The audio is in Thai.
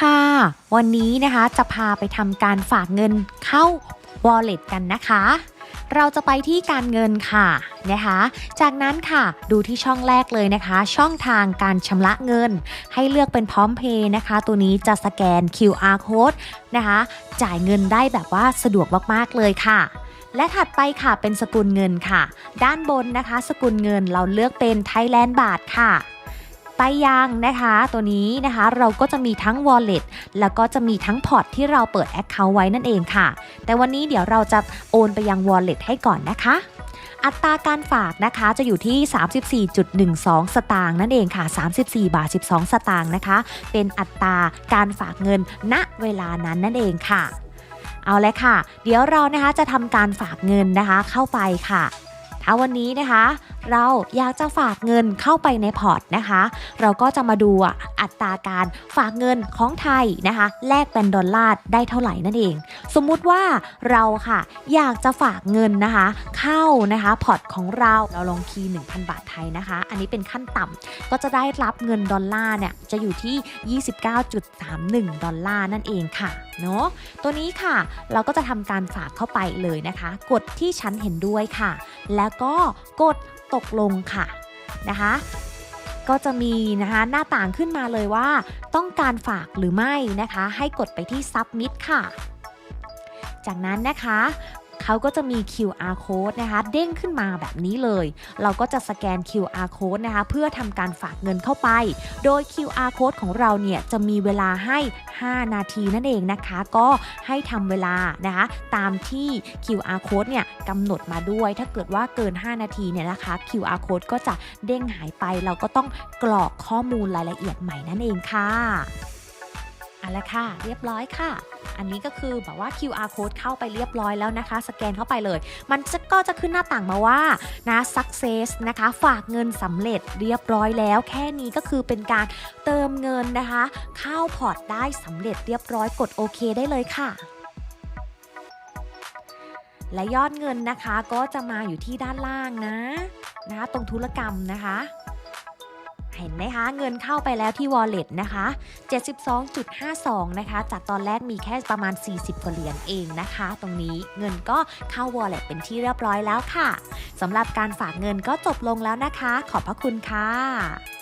ค่ะ วันนี้นะคะจะพาไปทำการฝากเงินเข้า Wallet กันนะคะ เราจะไปที่การเงินค่ะนะคะ จากนั้นค่ะดูที่ช่องแรกเลยนะคะ ช่องทางการชำระเงิน ให้เลือกเป็นพร้อมเพย์นะคะ ตัวนี้จะสแกน QR code นะคะ จ่ายเงินได้แบบว่าสะดวกมากๆเลยค่ะและถัดไปค่ะเป็นสกุลเงินค่ะ ด้านบนนะคะ สกุลเงินเราเลือกเป็นไทยแลนด์บาทค่ะ ไปยังนะคะ ตัวนี้นะคะเราก็จะมีทั้ง wallet แล้วก็จะมีทั้งพอร์ตที่เราเปิด Account ไว้นั่นเองค่ะ แต่วันนี้เดี๋ยวเราจะโอนไปยัง wallet ให้ก่อนนะคะอัตราการฝากนะคะจะอยู่ที่ 34.12 สตางค์นั่นเองค่ะ 34 บาท 12 สตางค์นะคะ เป็นอัตราการฝากเงินณเวลานั้นนั่นเองค่ะ เอาเลยค่ะ เดี๋ยวเรานะคะจะทำการฝากเงินนะคะเข้าไปค่ะ ถ้าวันนี้นะคะ เราอยากจะฝากเงินเข้าไปในพอร์ตนะคะ เราก็จะมาดูอัตราการฝากเงินของไทยนะคะ แลกเป็นดอลลาร์ได้เท่าไหร่นั่นเอง สมมุติว่าเราค่ะอยากจะฝากเงินนะคะ เข้านะคะพอร์ตของเราเราลองคีย์1,000 บาทไทยนะคะ อันนี้เป็นขั้นต่ำก็จะได้รับเงินดอลลาร์เนี่ยจะอยู่ที่ 29.31 ดอลลาร์นั่นเองค่ะเนาะตัวนี้ค่ะเราก็จะทำการฝากเข้าไปเลยนะคะ กดที่ฉันเห็นด้วยค่ะ แล้วก็กด ตกลงค่ะนะคะก็จะมีนะคะหน้าต่างขึ้นมาเลยว่า ต้องการฝากหรือไม่นะคะ ให้กดไปที่ submit ค่ะ จากนั้นนะคะ เขาก็จะมี QR code นะคะเด้งขึ้นมาแบบนี้เลย เราก็จะสแกน QR code นะคะเพื่อทำการฝากเงินเข้าไป โดย QR code ของเราเนี่ยจะมีเวลาให้ 5 นาทีนั่นเองนะคะ ก็ให้ทำเวลานะคะตามที่ QR code เนี่ยกำหนดมาด้วย ถ้าเกิดว่าเกิน 5 นาทีเนี่ยนะคะ QR code ก็จะเด้งหายไป เราก็ต้องกรอกข้อมูลรายละเอียดใหม่นั่นเองค่ะเอาละค่ะ เรียบร้อยค่ะ อันนี้ก็คือแบบว่า QR code เข้าไปเรียบร้อยแล้วนะคะ สแกนเข้าไปเลย มันจะก็จะขึ้นหน้าต่างมาว่านะ success นะคะ ฝากเงินสำเร็จเรียบร้อยแล้ว แค่นี้ก็คือเป็นการเติมเงินนะคะ เข้าพอร์ตได้สำเร็จเรียบร้อยกดโอเคได้เลยค่ะและยอดเงินนะคะก็จะมาอยู่ที่ด้านล่างนะ นะคะตรงธุรกรรมนะคะ เห็นไหมคะ เงินเข้าไปแล้วที่ wallet นะคะ 72.52 นะคะ จากตอนแรกมีแค่ประมาณ 40กว่าเหรียญเองนะคะ ตรงนี้เงินก็เข้า wallet เป็นที่เรียบร้อยแล้วค่ะสำหรับการฝากเงินก็จบลงแล้วนะคะ ขอบพระคุณค่ะ